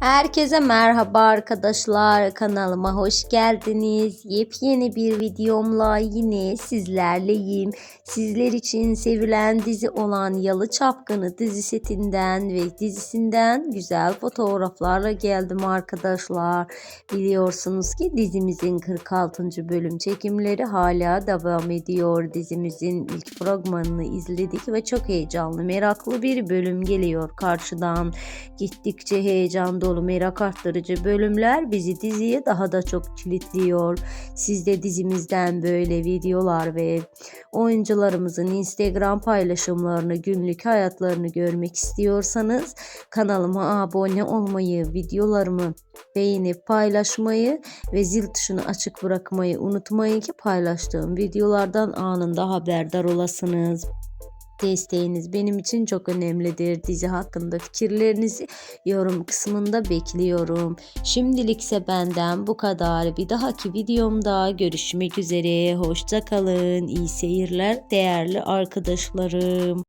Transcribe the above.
Herkese merhaba arkadaşlar kanalıma hoş geldiniz. Yepyeni bir videomla yine sizlerleyim. Sizler için sevilen dizi olan Yalı Çapkını dizi setinden ve dizisinden güzel fotoğraflarla geldim arkadaşlar. Biliyorsunuz ki dizimizin 46. bölüm çekimleri hala devam ediyor. Dizimizin ilk fragmanını izledik ve çok heyecanlı meraklı bir bölüm geliyor karşıdan. Gittikçe heyecan dolu merak arttırıcı bölümler bizi diziye daha da çok kilitliyor. Siz de dizimizden böyle videolar ve oyuncularımızın Instagram paylaşımlarını, günlük hayatlarını görmek istiyorsanız kanalıma abone olmayı, videolarımı beğenip paylaşmayı ve zil tuşunu açık bırakmayı unutmayın ki paylaştığım videolardan anında haberdar olasınız. Desteğiniz benim için çok önemlidir. Dizi hakkında fikirlerinizi yorum kısmında bekliyorum. Şimdilikse benden bu kadar. Bir dahaki videomda görüşmek üzere. Hoşça kalın. İyi seyirler değerli arkadaşlarım.